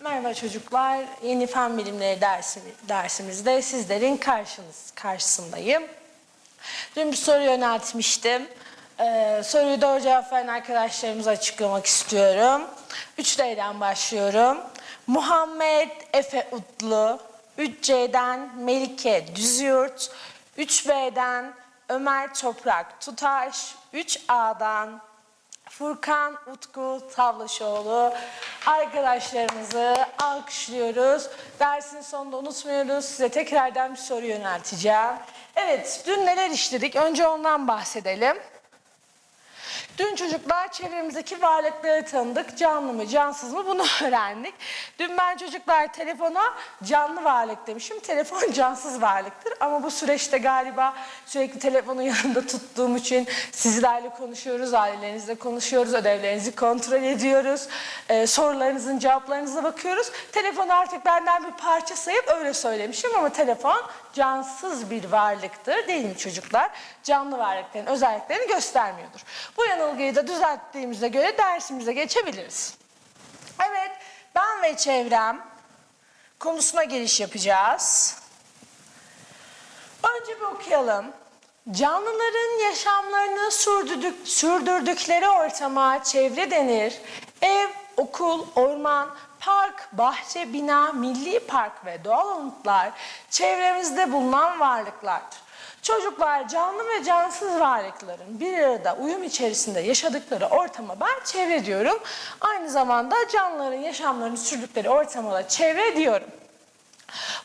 Merhaba çocuklar. Yeni fen bilimleri dersi, dersimizde sizlerin karşınız, karşısındayım. Dün bir soru yöneltmiştim. Ee, soruyu doğru cevap veren arkadaşlarımıza açıklamak istiyorum. 3D'den başlıyorum. Muhammed Efe Utlu, 3C'den Melike Düzyurt, 3B'den Ömer Toprak Tutaş, 3A'dan Furkan Utku Tavlaşoğlu arkadaşlarımızı alkışlıyoruz. Dersin sonunda unutmuyoruz. Size tekrardan bir soru yönelteceğim. Evet, dün neler işledik? Önce ondan bahsedelim. Dün çocuklar çevremizdeki varlıkları tanıdık. Canlı mı, cansız mı bunu öğrendik. Dün ben çocuklar telefona canlı varlık demişim. Telefon cansız varlıktır. Ama bu süreçte galiba sürekli telefonu yanında tuttuğum için sizlerle konuşuyoruz, ailelerinizle konuşuyoruz, ödevlerinizi kontrol ediyoruz. Ee, sorularınızın cevaplarınıza bakıyoruz. Telefonu artık benden bir parça sayıp öyle söylemişim ama telefon cansız bir varlıktır değil mi çocuklar? Canlı varlıkların özelliklerini göstermiyordur. Bu yanılgıyı da düzelttiğimize göre dersimize geçebiliriz. Evet, ben ve çevrem konusuna giriş yapacağız. Önce bir okuyalım. Canlıların yaşamlarını sürdürdük, sürdürdükleri ortama çevre denir. Ev, okul, orman, park, bahçe, bina, milli park ve doğal anıtlar çevremizde bulunan varlıklardır. Çocuklar canlı ve cansız varlıkların bir arada uyum içerisinde yaşadıkları ortama ben çevre diyorum. Aynı zamanda canlıların yaşamlarını sürdükleri ortama da çevre diyorum.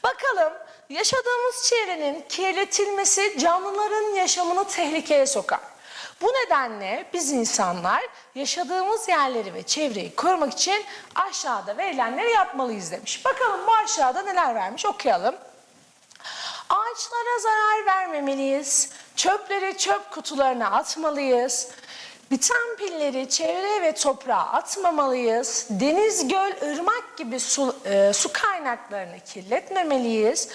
Bakalım yaşadığımız çevrenin kirletilmesi canlıların yaşamını tehlikeye sokar. Bu nedenle biz insanlar yaşadığımız yerleri ve çevreyi korumak için aşağıda verilenleri yapmalıyız demiş. Bakalım bu aşağıda neler vermiş okuyalım. Ağaçlara zarar vermemeliyiz. Çöpleri çöp kutularına atmalıyız. Biten pilleri çevre ve toprağa atmamalıyız. Deniz, göl, ırmak gibi su, e, su kaynaklarını kirletmemeliyiz.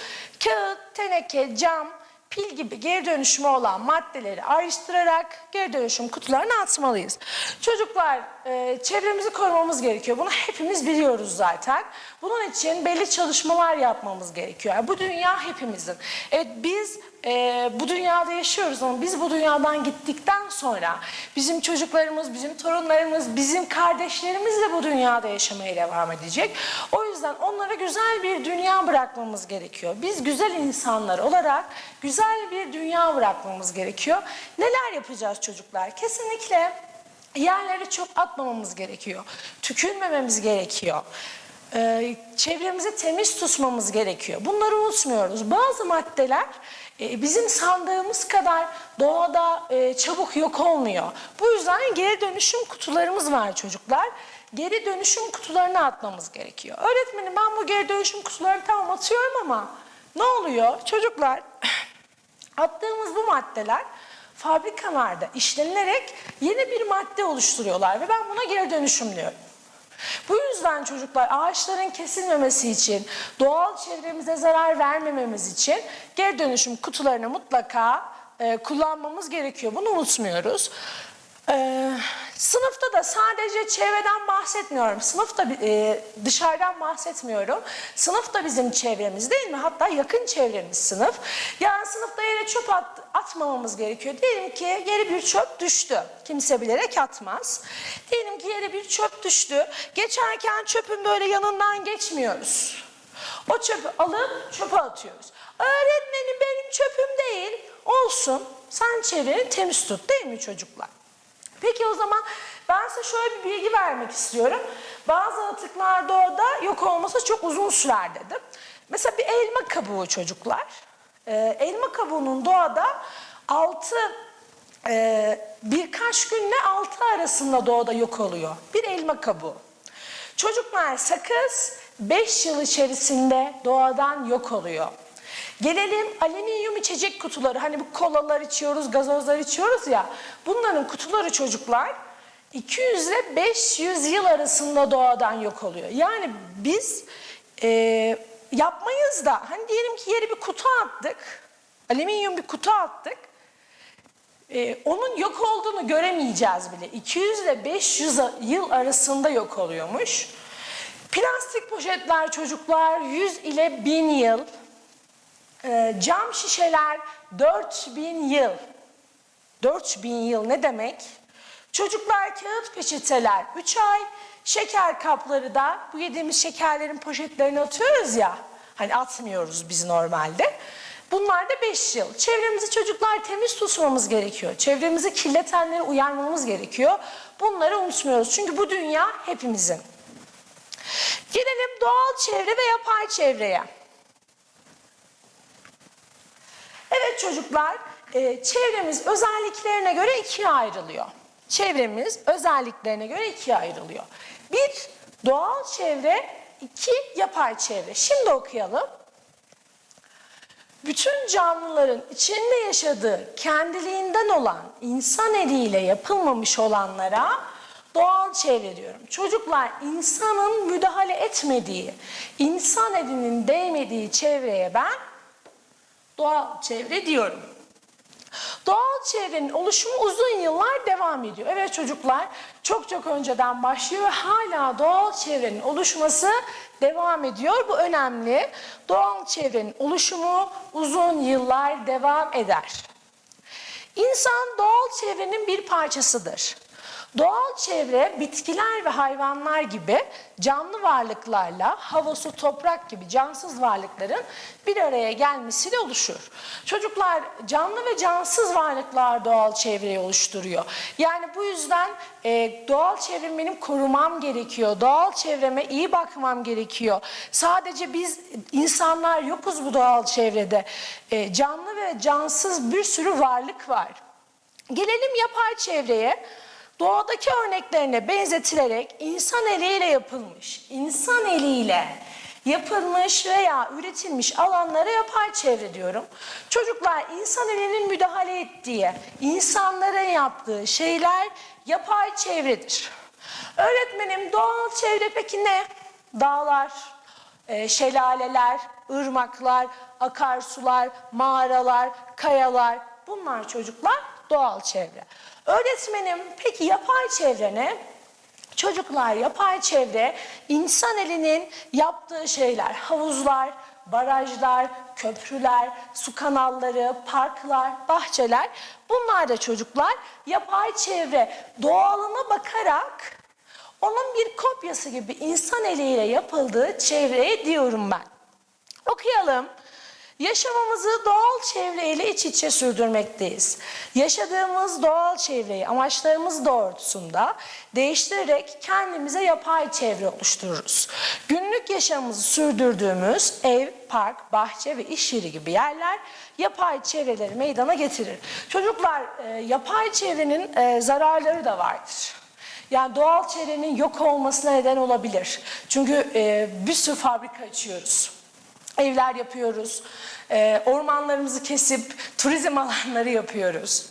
Kağıt, teneke, cam, pil gibi geri dönüşümü olan maddeleri ayrıştırarak geri dönüşüm kutularına atmalıyız. Çocuklar e, çevremizi korumamız gerekiyor. Bunu hepimiz biliyoruz zaten. Bunun için belli çalışmalar yapmamız gerekiyor. Yani bu dünya hepimizin. Evet biz e, bu dünyada yaşıyoruz ama biz bu dünyadan gittikten sonra bizim çocuklarımız, bizim torunlarımız, bizim kardeşlerimiz de bu dünyada yaşamaya devam edecek. O yüzden onlara güzel bir dünya bırakmamız gerekiyor. Biz güzel insanlar olarak güzel bir dünya bırakmamız gerekiyor. Neler yapacağız çocuklar? Kesinlikle yerlere çöp atmamamız gerekiyor. Tükürmememiz gerekiyor. Ee, çevremizi temiz tutmamız gerekiyor. Bunları unutmuyoruz. Bazı maddeler e, bizim sandığımız kadar doğada e, çabuk yok olmuyor. Bu yüzden geri dönüşüm kutularımız var çocuklar. Geri dönüşüm kutularına atmamız gerekiyor. Öğretmenim ben bu geri dönüşüm kutularını tamam atıyorum ama ne oluyor? Çocuklar attığımız bu maddeler fabrikalarda işlenilerek yeni bir madde oluşturuyorlar ve ben buna geri dönüşüm diyorum. Bu yüzden çocuklar ağaçların kesilmemesi için, doğal çevremize zarar vermememiz için geri dönüşüm kutularını mutlaka e, kullanmamız gerekiyor. Bunu unutmuyoruz. Ee, sınıfta da sadece çevreden bahsetmiyorum. Sınıfta e, dışarıdan bahsetmiyorum. Sınıf da bizim çevremiz değil mi? Hatta yakın çevremiz sınıf. Yani sınıfta yere çöp at, atmamamız gerekiyor. Diyelim ki yere bir çöp düştü. Kimse bilerek atmaz. Diyelim ki yere bir çöp düştü. Geçerken çöpün böyle yanından geçmiyoruz. O çöpü alıp çöpe atıyoruz. Öğretmenim benim çöpüm değil. Olsun. Sen çevreni temiz tut değil mi çocuklar? Peki o zaman ben size şöyle bir bilgi vermek istiyorum. Bazı atıklar doğada yok olması çok uzun sürer dedim. Mesela bir elma kabuğu çocuklar. Ee, elma kabuğunun doğada altı e, birkaç günle altı arasında doğada yok oluyor. Bir elma kabuğu. Çocuklar sakız 5 yıl içerisinde doğadan yok oluyor. Gelelim alüminyum içecek kutuları. Hani bu kolalar içiyoruz, gazozlar içiyoruz ya. Bunların kutuları çocuklar 200 ile 500 yıl arasında doğadan yok oluyor. Yani biz e, yapmayız da hani diyelim ki yere bir kutu attık. Alüminyum bir kutu attık. E, onun yok olduğunu göremeyeceğiz bile. 200 ile 500 yıl arasında yok oluyormuş. Plastik poşetler çocuklar 100 ile 1000 yıl. Ee, cam şişeler 4000 yıl. 4000 yıl ne demek? Çocuklar kağıt peçeteler 3 ay, şeker kapları da bu yediğimiz şekerlerin poşetlerini atıyoruz ya. Hani atmıyoruz biz normalde. Bunlar da 5 yıl. Çevremizi çocuklar temiz tutmamız gerekiyor. Çevremizi kirletenleri uyarmamız gerekiyor. Bunları unutmuyoruz. Çünkü bu dünya hepimizin. Gelelim doğal çevre ve yapay çevreye. Evet çocuklar, e, çevremiz özelliklerine göre ikiye ayrılıyor. Çevremiz özelliklerine göre ikiye ayrılıyor. Bir, doğal çevre, iki, yapay çevre. Şimdi okuyalım. Bütün canlıların içinde yaşadığı kendiliğinden olan insan eliyle yapılmamış olanlara doğal çevre diyorum. Çocuklar insanın müdahale etmediği, insan elinin değmediği çevreye ben doğal çevre diyorum. Doğal çevrenin oluşumu uzun yıllar devam ediyor. Evet çocuklar çok çok önceden başlıyor ve hala doğal çevrenin oluşması devam ediyor. Bu önemli. Doğal çevrenin oluşumu uzun yıllar devam eder. İnsan doğal çevrenin bir parçasıdır. Doğal çevre bitkiler ve hayvanlar gibi canlı varlıklarla hava, su, toprak gibi cansız varlıkların bir araya gelmesiyle oluşur. Çocuklar canlı ve cansız varlıklar doğal çevreyi oluşturuyor. Yani bu yüzden e, doğal çevremi benim korumam gerekiyor. Doğal çevreme iyi bakmam gerekiyor. Sadece biz insanlar yokuz bu doğal çevrede. E, canlı ve cansız bir sürü varlık var. Gelelim yapay çevreye. Doğadaki örneklerine benzetilerek insan eliyle yapılmış, insan eliyle yapılmış veya üretilmiş alanlara yapay çevre diyorum. Çocuklar insan elinin müdahale ettiği, insanların yaptığı şeyler yapay çevredir. Öğretmenim doğal çevre peki ne? Dağlar, e, şelaleler, ırmaklar, akarsular, mağaralar, kayalar bunlar çocuklar doğal çevre. Öğretmenim peki yapay çevre ne? Çocuklar yapay çevre insan elinin yaptığı şeyler, havuzlar, barajlar, köprüler, su kanalları, parklar, bahçeler bunlar da çocuklar yapay çevre doğalına bakarak onun bir kopyası gibi insan eliyle yapıldığı çevreye diyorum ben. Okuyalım. Yaşamımızı doğal çevreyle iç içe sürdürmekteyiz. Yaşadığımız doğal çevreyi amaçlarımız doğrultusunda değiştirerek kendimize yapay çevre oluştururuz. Günlük yaşamımızı sürdürdüğümüz ev, park, bahçe ve iş yeri gibi yerler yapay çevreleri meydana getirir. Çocuklar e, yapay çevrenin e, zararları da vardır. Yani doğal çevrenin yok olmasına neden olabilir. Çünkü e, bir sürü fabrika açıyoruz evler yapıyoruz, e, ormanlarımızı kesip turizm alanları yapıyoruz.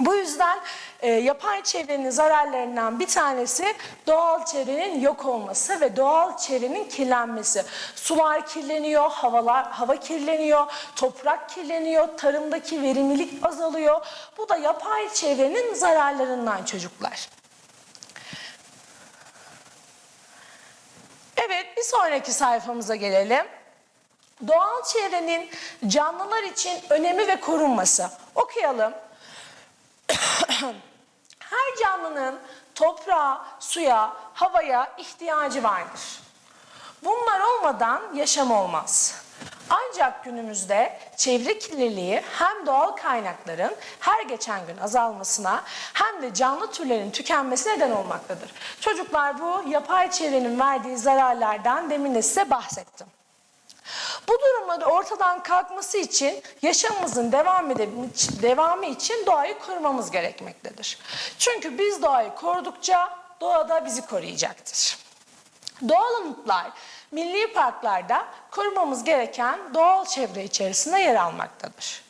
Bu yüzden e, yapay çevrenin zararlarından bir tanesi doğal çevrenin yok olması ve doğal çevrenin kirlenmesi. Sular kirleniyor, havalar, hava kirleniyor, toprak kirleniyor, tarımdaki verimlilik azalıyor. Bu da yapay çevrenin zararlarından çocuklar. Evet, bir sonraki sayfamıza gelelim. Doğal çevrenin canlılar için önemi ve korunması. Okuyalım. Her canlının toprağa, suya, havaya ihtiyacı vardır. Bunlar olmadan yaşam olmaz. Ancak günümüzde çevre kirliliği hem doğal kaynakların her geçen gün azalmasına hem de canlı türlerin tükenmesine neden olmaktadır. Çocuklar bu yapay çevrenin verdiği zararlardan demin de size bahsettim. Bu durumları ortadan kalkması için yaşamımızın devam devamı için doğayı korumamız gerekmektedir. Çünkü biz doğayı korudukça doğa da bizi koruyacaktır. Doğal anıtlar milli parklarda korumamız gereken doğal çevre içerisinde yer almaktadır.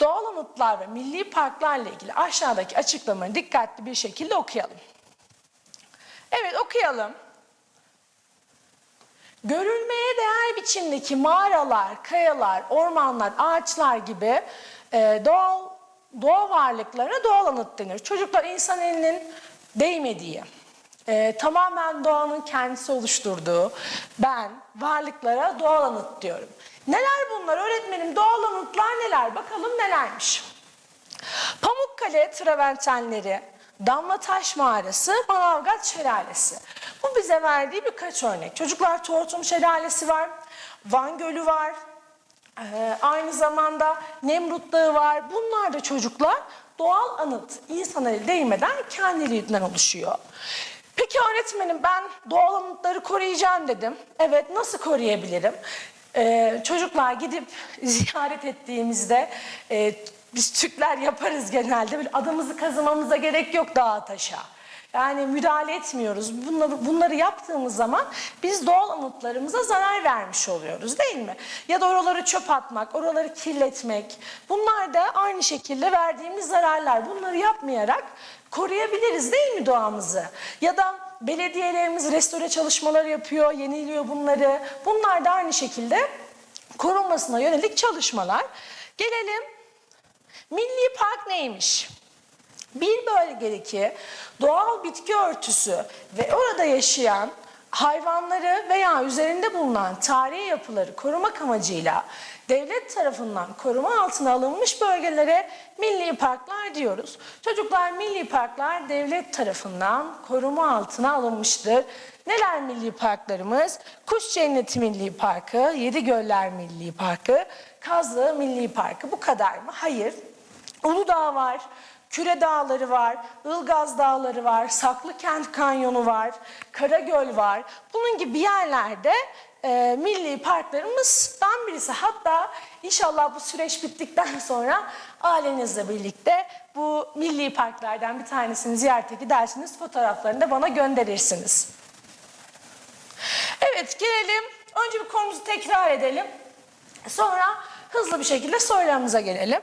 Doğal anıtlar ve milli parklarla ilgili aşağıdaki açıklamaları dikkatli bir şekilde okuyalım. Evet okuyalım. Görülmeye değer biçimdeki mağaralar, kayalar, ormanlar, ağaçlar gibi e, doğal doğa doğal anıt denir. Çocuklar insan elinin değmediği, e, tamamen doğanın kendisi oluşturduğu ben varlıklara doğal anıt diyorum. Neler bunlar öğretmenim? Doğal anıtlar neler? Bakalım nelermiş. Pamukkale travertenleri, Damlataş Mağarası, Manavgat Şelalesi. Bu bize verdiği birkaç örnek. Çocuklar Tortum Şelalesi var, Van Gölü var, ee, aynı zamanda Nemrut Dağı var. Bunlar da çocuklar doğal anıt, insan eli değmeden kendiliğinden oluşuyor. Peki öğretmenim ben doğal anıtları koruyacağım dedim. Evet nasıl koruyabilirim? Ee, çocuklar gidip ziyaret ettiğimizde e, biz Türkler yaparız genelde. Böyle adımızı kazımamıza gerek yok dağa taşa. Yani müdahale etmiyoruz. Bunları, bunları yaptığımız zaman biz doğal anıtlarımıza zarar vermiş oluyoruz değil mi? Ya da oraları çöp atmak, oraları kirletmek. Bunlar da aynı şekilde verdiğimiz zararlar. Bunları yapmayarak koruyabiliriz değil mi doğamızı? Ya da belediyelerimiz restore çalışmaları yapıyor, yeniliyor bunları. Bunlar da aynı şekilde korunmasına yönelik çalışmalar. Gelelim Milli Park neymiş? Bir bölgedeki doğal bitki örtüsü ve orada yaşayan hayvanları veya üzerinde bulunan tarihi yapıları korumak amacıyla devlet tarafından koruma altına alınmış bölgelere milli parklar diyoruz. Çocuklar milli parklar devlet tarafından koruma altına alınmıştır. Neler milli parklarımız? Kuş Cenneti Milli Parkı, Yedi Göller Milli Parkı, Kazlı Milli Parkı. Bu kadar mı? Hayır. Uludağ var, Küre Dağları var, Ilgaz Dağları var, Saklıkent Kanyonu var, Karagöl var. Bunun gibi yerlerde e, milli parklarımızdan birisi. Hatta inşallah bu süreç bittikten sonra ailenizle birlikte bu milli parklardan bir tanesini ziyarete gidersiniz. Fotoğraflarını da bana gönderirsiniz. Evet gelelim. Önce bir konumuzu tekrar edelim. Sonra hızlı bir şekilde sorularımıza gelelim.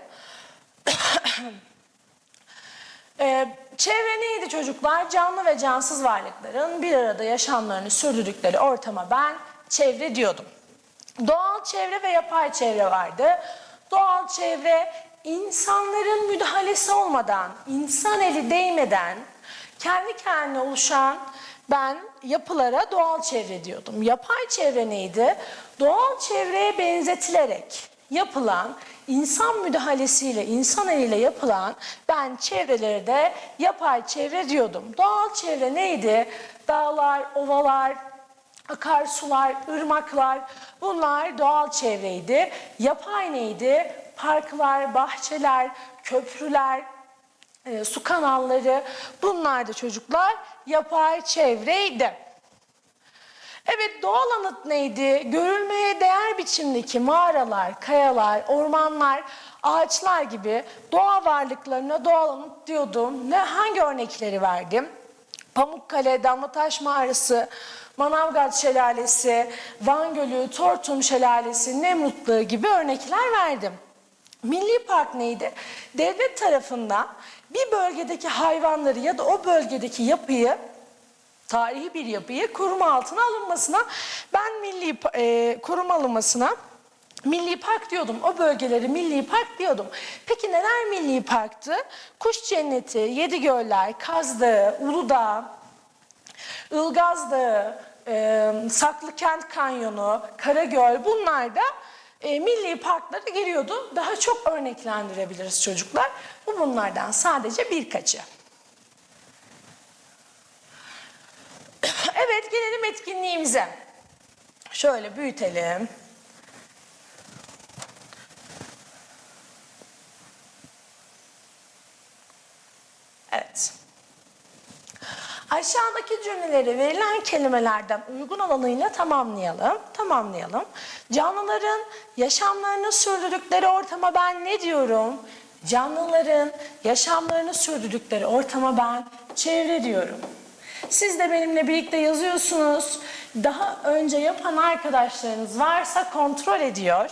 Ee, çevre neydi çocuklar? Canlı ve cansız varlıkların bir arada yaşamlarını sürdürdükleri ortama ben çevre diyordum. Doğal çevre ve yapay çevre vardı. Doğal çevre insanların müdahalesi olmadan, insan eli değmeden kendi kendine oluşan ben yapılara doğal çevre diyordum. Yapay çevre neydi? Doğal çevreye benzetilerek yapılan insan müdahalesiyle, insan eliyle yapılan ben çevreleri de yapay çevre diyordum. Doğal çevre neydi? Dağlar, ovalar, akarsular, ırmaklar bunlar doğal çevreydi. Yapay neydi? Parklar, bahçeler, köprüler, e, su kanalları bunlar da çocuklar yapay çevreydi. Evet doğal anıt neydi? Görülmeye değer biçimdeki mağaralar, kayalar, ormanlar, ağaçlar gibi doğa varlıklarına doğal anıt diyordum. Ne hangi örnekleri verdim? Pamukkale, Damlataş Mağarası, Manavgat Şelalesi, Van Gölü, Tortum Şelalesi, Nemrut Dağı gibi örnekler verdim. Milli Park neydi? Devlet tarafından bir bölgedeki hayvanları ya da o bölgedeki yapıyı tarihi bir yapıyı koruma altına alınmasına ben milli e, koruma alınmasına Milli Park diyordum. O bölgeleri Milli Park diyordum. Peki neler Milli Park'tı? Kuş Cenneti, Yedigöller, Kaz Dağı, Uludağ, Ilgaz Dağı, e, Saklıkent Kanyonu, Karagöl bunlar da e, milli parklara giriyordu. Daha çok örneklendirebiliriz çocuklar. Bu bunlardan sadece birkaçı. Evet gelelim etkinliğimize. Şöyle büyütelim. Evet. Aşağıdaki cümleleri verilen kelimelerden uygun olanıyla tamamlayalım. Tamamlayalım. Canlıların yaşamlarını sürdürdükleri ortama ben ne diyorum? Canlıların yaşamlarını sürdürdükleri ortama ben çevre diyorum. Siz de benimle birlikte yazıyorsunuz. Daha önce yapan arkadaşlarınız varsa kontrol ediyor.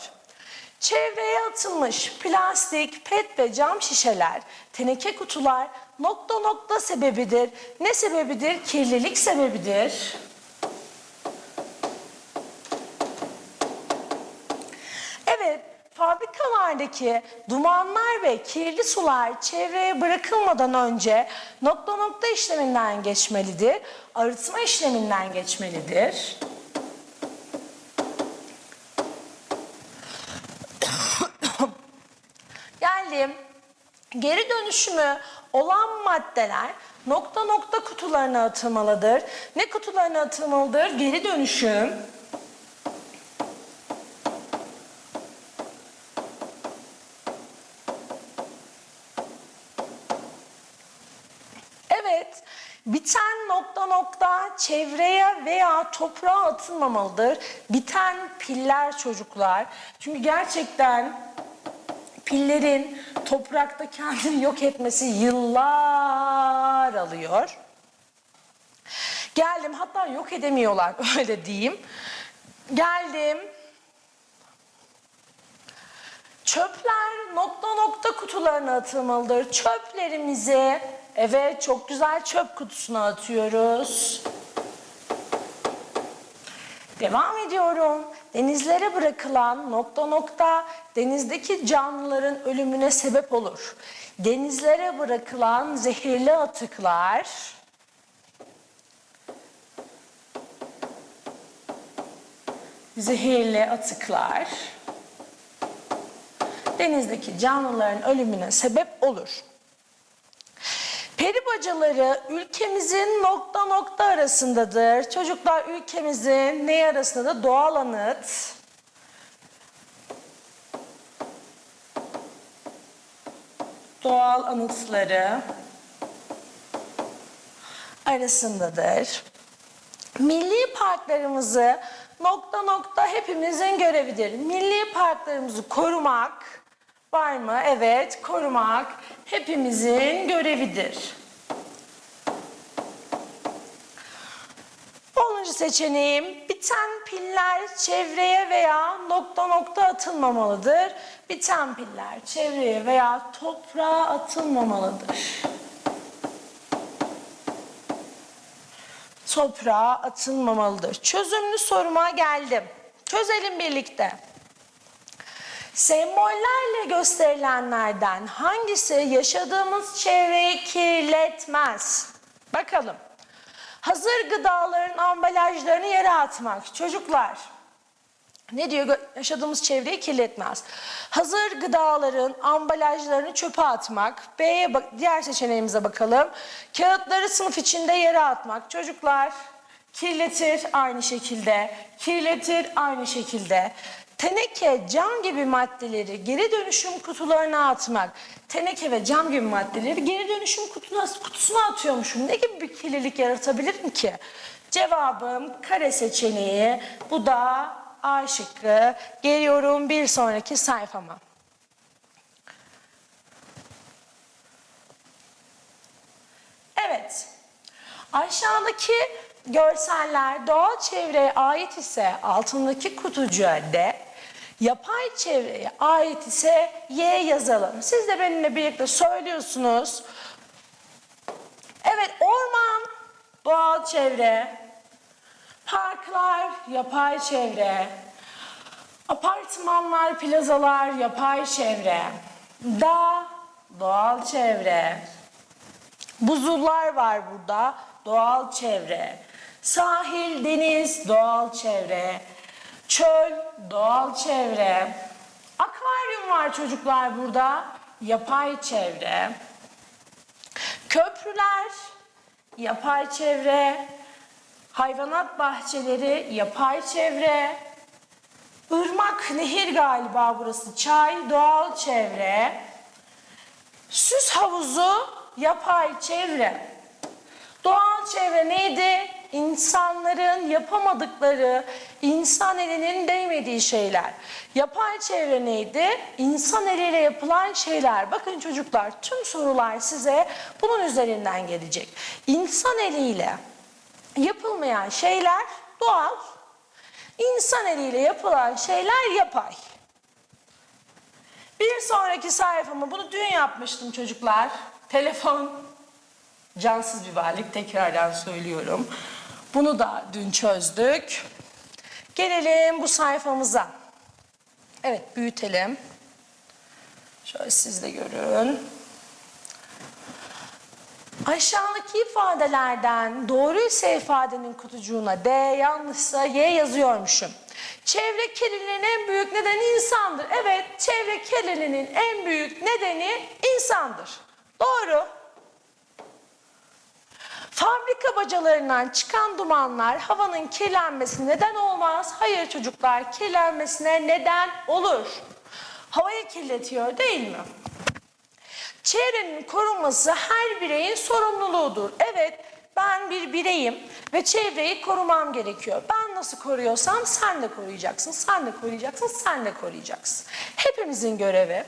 Çevreye atılmış plastik, pet ve cam şişeler, teneke kutular nokta nokta sebebidir. Ne sebebidir? Kirlilik sebebidir. Binalardaki dumanlar ve kirli sular çevreye bırakılmadan önce nokta nokta işleminden geçmelidir. Arıtma işleminden geçmelidir. Geldim. Geri dönüşümü olan maddeler nokta nokta kutularına atılmalıdır. Ne kutularına atılmalıdır? Geri dönüşüm. Evet, biten nokta nokta çevreye veya toprağa atılmamalıdır. Biten piller çocuklar. Çünkü gerçekten pillerin toprakta kendini yok etmesi yıllar alıyor. Geldim hatta yok edemiyorlar öyle diyeyim. Geldim. Çöpler nokta nokta kutularına atılmalıdır. Çöplerimizi evet çok güzel çöp kutusuna atıyoruz. Devam ediyorum. Denizlere bırakılan nokta nokta denizdeki canlıların ölümüne sebep olur. Denizlere bırakılan zehirli atıklar zehirli atıklar denizdeki canlıların ölümüne sebep olur. Peri bacaları ülkemizin nokta nokta arasındadır. Çocuklar ülkemizin ne arasında? Doğal anıt. Doğal anıtları arasındadır. Milli parklarımızı nokta nokta hepimizin görevidir. Milli parklarımızı korumak var mı? Evet, korumak hepimizin görevidir. 10. seçeneğim biten piller çevreye veya nokta nokta atılmamalıdır. Biten piller çevreye veya toprağa atılmamalıdır. toprağa atılmamalıdır. Çözümlü soruma geldim. Çözelim birlikte. Sembollerle gösterilenlerden hangisi yaşadığımız çevreyi kirletmez? Bakalım. Hazır gıdaların ambalajlarını yere atmak. Çocuklar, ne diyor? Yaşadığımız çevreyi kirletmez. Hazır gıdaların ambalajlarını çöpe atmak. B'ye diğer seçeneğimize bakalım. Kağıtları sınıf içinde yere atmak. Çocuklar kirletir aynı şekilde. Kirletir aynı şekilde. Teneke, cam gibi maddeleri geri dönüşüm kutularına atmak. Teneke ve cam gibi maddeleri geri dönüşüm kutusuna, kutusuna atıyormuşum. Ne gibi bir kirlilik yaratabilirim ki? Cevabım kare seçeneği. Bu da A şıkkı. Geliyorum bir sonraki sayfama. Evet. Aşağıdaki görseller doğal çevreye ait ise altındaki kutucuğa D, yapay çevreye ait ise Y yazalım. Siz de benimle birlikte söylüyorsunuz. Evet, orman doğal çevre, parklar yapay çevre, apartmanlar, plazalar yapay çevre, dağ doğal çevre, Buzullar var burada. Doğal çevre. Sahil, deniz, doğal çevre. Çöl, doğal çevre. Akvaryum var çocuklar burada. Yapay çevre. Köprüler, yapay çevre. Hayvanat bahçeleri, yapay çevre. Irmak, nehir galiba burası. Çay, doğal çevre. Süs havuzu, yapay çevre. Doğal çevre neydi? İnsanların yapamadıkları, insan elinin değmediği şeyler. Yapay çevre neydi? İnsan eliyle yapılan şeyler. Bakın çocuklar tüm sorular size bunun üzerinden gelecek. İnsan eliyle yapılmayan şeyler doğal, insan eliyle yapılan şeyler yapay. Bir sonraki sayfamı bunu dün yapmıştım çocuklar. Telefon cansız bir varlık tekrardan söylüyorum. Bunu da dün çözdük. Gelelim bu sayfamıza. Evet büyütelim. Şöyle siz de görün. Aşağıdaki ifadelerden doğru ise ifadenin kutucuğuna D, yanlışsa Y yazıyormuşum. Çevre kirliliğinin en büyük nedeni insandır. Evet, çevre kirliliğinin en büyük nedeni insandır. Doğru. Fabrika bacalarından çıkan dumanlar havanın kirlenmesine neden olmaz. Hayır çocuklar, kirlenmesine neden olur. Havayı kirletiyor değil mi? Çevrenin korunması her bireyin sorumluluğudur. Evet, ben bir bireyim ve çevreyi korumam gerekiyor. Ben nasıl koruyorsam sen de koruyacaksın, sen de koruyacaksın, sen de koruyacaksın. Hepimizin görevi.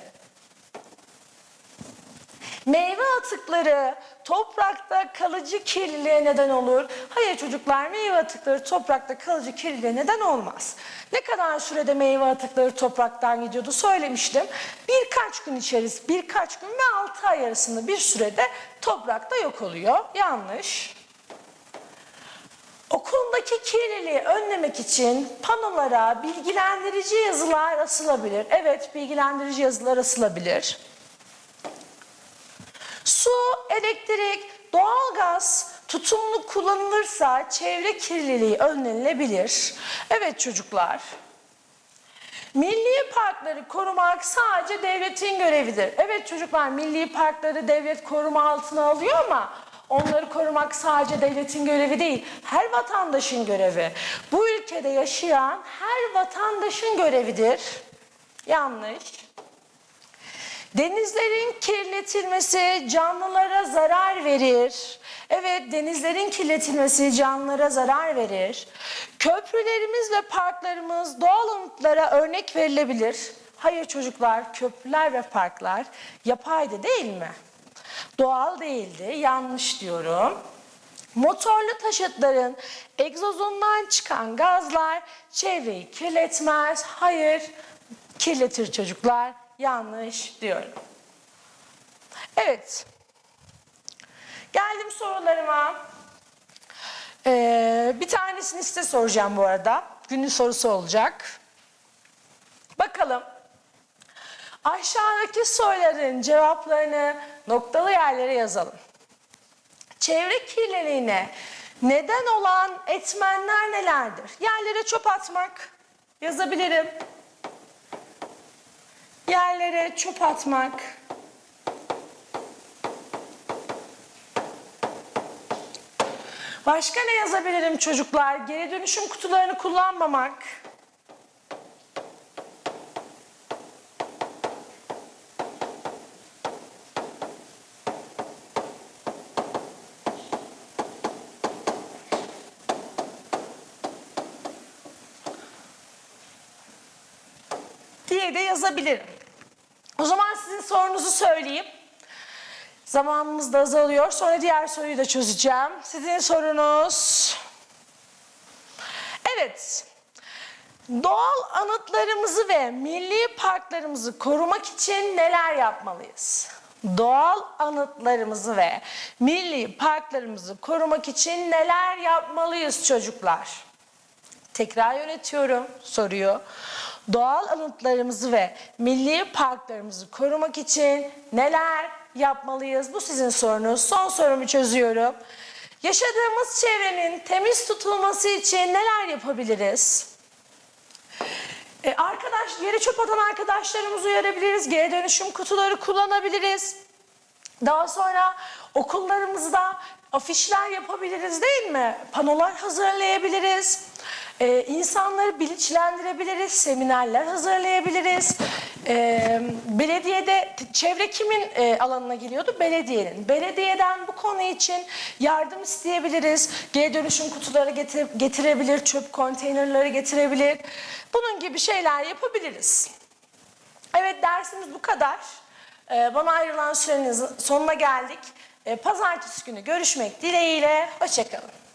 Meyve atıkları toprakta kalıcı kirliliğe neden olur. Hayır çocuklar meyve atıkları toprakta kalıcı kirliliğe neden olmaz. Ne kadar sürede meyve atıkları topraktan gidiyordu söylemiştim. Birkaç gün içerisinde, birkaç gün ve 6 ay arasında bir sürede toprakta yok oluyor. Yanlış. Okuldaki kirliliği önlemek için panolara bilgilendirici yazılar asılabilir. Evet, bilgilendirici yazılar asılabilir. Su, elektrik, doğalgaz tutumlu kullanılırsa çevre kirliliği önlenebilir. Evet çocuklar. Milli parkları korumak sadece devletin görevidir. Evet çocuklar milli parkları devlet koruma altına alıyor ama onları korumak sadece devletin görevi değil. Her vatandaşın görevi. Bu ülkede yaşayan her vatandaşın görevidir. Yanlış. Denizlerin kirletilmesi canlılara zarar verir. Evet denizlerin kirletilmesi canlılara zarar verir. Köprülerimiz ve parklarımız doğal anıtlara örnek verilebilir. Hayır çocuklar köprüler ve parklar yapaydı değil mi? Doğal değildi yanlış diyorum. Motorlu taşıtların egzozundan çıkan gazlar çevreyi kirletmez. Hayır, kirletir çocuklar. Yanlış diyorum. Evet. Geldim sorularıma. Ee, bir tanesini size soracağım bu arada. Günün sorusu olacak. Bakalım. Aşağıdaki soruların cevaplarını noktalı yerlere yazalım. Çevre kirliliğine neden olan etmenler nelerdir? Yerlere çöp atmak yazabilirim. Yerlere çöp atmak. Başka ne yazabilirim çocuklar? Geri dönüşüm kutularını kullanmamak. diye de yazabilirim. O zaman sizin sorunuzu söyleyeyim. Zamanımız da azalıyor. Sonra diğer soruyu da çözeceğim. Sizin sorunuz... Evet. Doğal anıtlarımızı ve milli parklarımızı korumak için neler yapmalıyız? Doğal anıtlarımızı ve milli parklarımızı korumak için neler yapmalıyız çocuklar? Tekrar yönetiyorum soruyu. Doğal anıtlarımızı ve milli parklarımızı korumak için neler yapmalıyız? Bu sizin sorunuz. Son sorumu çözüyorum. Yaşadığımız çevrenin temiz tutulması için neler yapabiliriz? Ee, arkadaş, yere çöp atan arkadaşlarımızı uyarabiliriz. Geri dönüşüm kutuları kullanabiliriz. Daha sonra okullarımızda afişler yapabiliriz değil mi? Panolar hazırlayabiliriz. Ee, insanları bilinçlendirebiliriz, seminerler hazırlayabiliriz. Ee, belediyede, çevre kimin e, alanına geliyordu? Belediyenin. Belediyeden bu konu için yardım isteyebiliriz. Geri dönüşüm kutuları getir, getirebilir, çöp konteynerleri getirebilir. Bunun gibi şeyler yapabiliriz. Evet dersimiz bu kadar. Ee, bana ayrılan sürenin sonuna geldik. Ee, pazartesi günü görüşmek dileğiyle. Hoşçakalın.